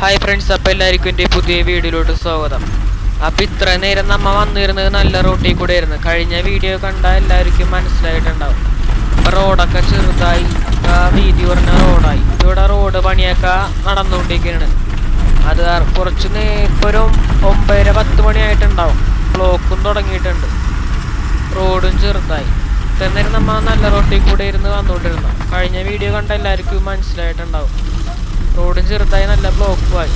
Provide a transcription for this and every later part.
Hi friends അപ്പോൾ എല്ലാവർക്കും എന്റെ പുതിയ വീഡിയോയിലോട്ട് സ്വാഗതം. അപ്പോൾ ഇത്ര നേരം നമ്മൾ വന്നിരുന്നത് നല്ല റോട്ടിൽ കൂടെ ആയിരുന്നു. കഴിഞ്ഞ വീഡിയോ കണ്ടാൽ എല്ലാവർക്കും മനസ്സിലായിട്ടുണ്ടാവും. അപ്പോൾ റോഡൊക്കെ ചെറുതായി വീതി കുറഞ്ഞ റോഡായി ഇവിടെ റോഡ് പണിയൊക്കെ നടന്നുകൊണ്ടിരിക്കുകയാണ്. അത് കുറച്ച് ഒരു ഒമ്പതര പത്ത് മണിയായിട്ടുണ്ടാവും. ബ്ലോക്കും തുടങ്ങിയിട്ടുണ്ട്. റോഡും ചെറുതായി. ഇത്ര നേരം നമ്മൾ നല്ല റോട്ടിൽ കൂടെ ഇരുന്ന് വന്നുകൊണ്ടിരുന്നു. കഴിഞ്ഞ വീഡിയോ കണ്ട എല്ലാവർക്കും മനസ്സിലായിട്ടുണ്ടാവും. റോഡും ചെറുതായി നല്ല ബ്ലോക്കുമായി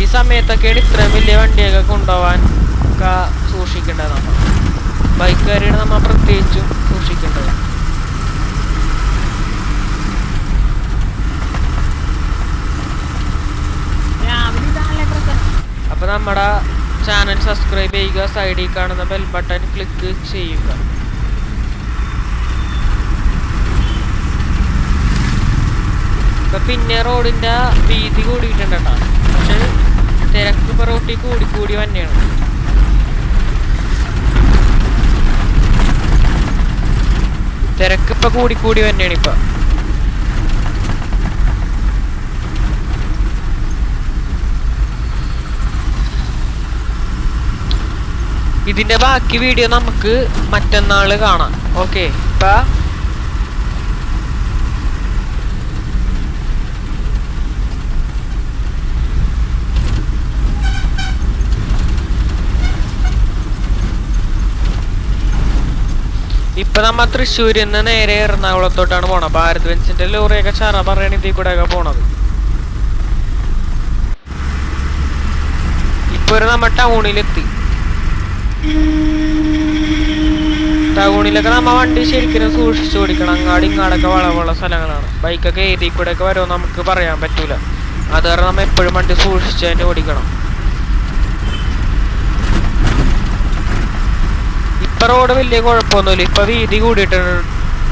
ഈ സമയത്തൊക്കെയാണ് ഇത്രയും വലിയ വണ്ടിയൊക്കെ കൊണ്ടുപോകാൻ ഒക്കെ സൂക്ഷിക്കേണ്ടത് നമ്മൾ ബൈക്കുകാരെയാണ് നമ്മൾ പ്രത്യേകിച്ചും സൂക്ഷിക്കേണ്ടത്. അപ്പോൾ നമ്മുടെ ചാനൽ സബ്സ്ക്രൈബ് ചെയ്യുക സൈഡിൽ കാണുന്ന ബെൽ ബട്ടൺ ക്ലിക്ക് ചെയ്യുക ഇപ്പൊ പിന്നെ റോഡിന്റെ വീതി കൂടിയിട്ടുണ്ട് കേട്ടോ. പക്ഷെ തിരക്ക് ഇപ്പൊ റോട്ടിൽ കൂടി കൂടി തന്നെയാണ് തിരക്ക് ഇപ്പൊ കൂടി കൂടി തന്നെയാണ് ഇപ്പൊ. ഇതിന്റെ ബാക്കി വീഡിയോ നമുക്ക് മറ്റന്നാൾ കാണാം. ഓക്കെ. ഇപ്പൊ ഇപ്പൊ നമ്മ തൃശ്ശൂരിൽ നിന്ന് നേരെ എറണാകുളത്തോട്ടാണ് പോണത്. ഭാരത് ബെൻസിന്റെ ലോറിയൊക്കെ ചറ പറയണ ഇതിൽ കൂടെ ഒക്കെ പോണത്. ഇപ്പൊ നമ്മ ടൗണിലെത്തി. ടൗണിലൊക്കെ നമ്മ വണ്ടി ശരിക്കും സൂക്ഷിച്ചു ഓടിക്കണം. അങ്ങാടി ഇങ്ങാടൊക്കെ വളവുള്ള സ്ഥലങ്ങളാണ്. ബൈക്കൊക്കെ ഏതിൽ കൂടെ ഒക്കെ വരുമോ നമുക്ക് പറയാൻ പറ്റൂല. അത് കാരണം നമ്മ എപ്പോഴും വണ്ടി സൂക്ഷിച്ചു തന്നെ ഓടിക്കണം. ഇപ്പൊ റോഡ് വലിയ കുഴപ്പമൊന്നുമില്ല. ഇപ്പൊ വീതി കൂടിയിട്ടുണ്ട്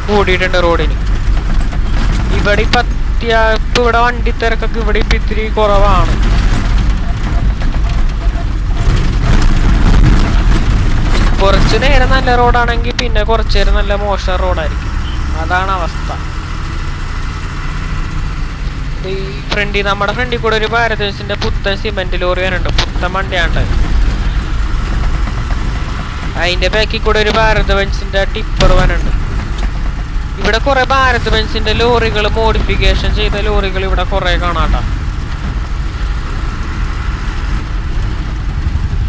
കൂടിയിട്ടുണ്ട് റോഡിന്. ഇവിടെ ഇപ്പൊ അത്യാ ഇപ്പൊ ഇവിടെ വണ്ടി തിരക്കൊക്കെ ഇവിടെ ഇപ്പൊ ഇത്തിരി കുറവാണ്. കുറച്ചു നേരം നല്ല റോഡാണെങ്കിൽ പിന്നെ കുറച്ചു നേരം നല്ല മോശം റോഡായിരിക്കും. അതാണ് അവസ്ഥ. ഈ ഫ്രണ്ടിൽ നമ്മുടെ ഫ്രണ്ടിൽ കൂടെ ഒരു ഭാരത് ബെൻസിന്റെ പുത്തൻ സിമെന്റ് ലോറി വരുന്നുണ്ട് പുത്തൻ വണ്ടിയാണ്ട് അതിന്റെ ബാക്കിൽ കൂടെ ഒരു ഭാരത് ബെൻസിന്റെ ടിപ്പർ വനുണ്ട് ഇവിടെ കുറെ ഭാരത് ബെൻസിന്റെ ലോറികൾ മോഡിഫിക്കേഷൻ ചെയ്ത ലോറികൾ ഇവിടെ കുറെ കാണാട്ടോ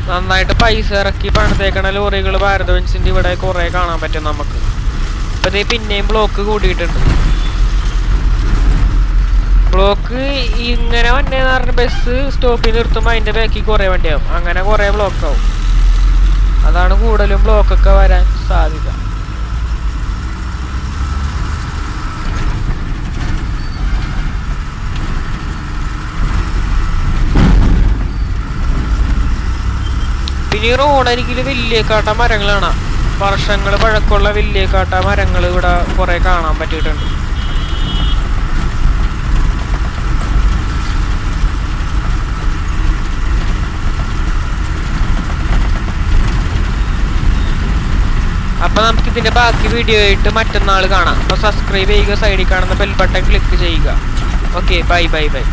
നന്നായിട്ട് പൈസ ഇറക്കി പണിതേക്കണ ലോറികൾ ഭാരത് ബെൻസിന്റെ ഇവിടെ കുറെ കാണാൻ പറ്റും നമുക്ക്. ഇപ്പൊ ദേ പിന്നെയും ബ്ലോക്ക് കൂടിയിട്ടുണ്ട്. ബ്ലോക്ക് ഇങ്ങനെ വന്നേന്ന് പറഞ്ഞ ബസ് സ്റ്റോപ്പിൽ നിർത്തുമ്പോൾ അതിന്റെ ബാക്കിൽ കുറെ വണ്ടിയാവും. അങ്ങനെ കുറെ ബ്ലോക്ക് ആവും. അതാണ് കൂടുതലും ബ്ലോക്കൊക്കെ വരാൻ സാധ്യത. പിന്നെ ഈ വലിയ കാട്ട മരങ്ങളാണ്. വർഷങ്ങൾ പഴക്കമുള്ള വലിയ കാട്ട മരങ്ങൾ ഇവിടെ കുറെ കാണാൻ പറ്റിയിട്ടുണ്ട്. അപ്പൊ നമുക്ക് ഇതിന്റെ ബാക്കി വീഡിയോ ആയിട്ട് മറ്റന്നാൾ കാണാം. അപ്പൊ സബ്സ്ക്രൈബ് ചെയ്യുക സൈഡിൽ കാണുന്ന ബെൽ ബട്ടൺ ക്ലിക്ക് ചെയ്യുക. Okay bye bye bye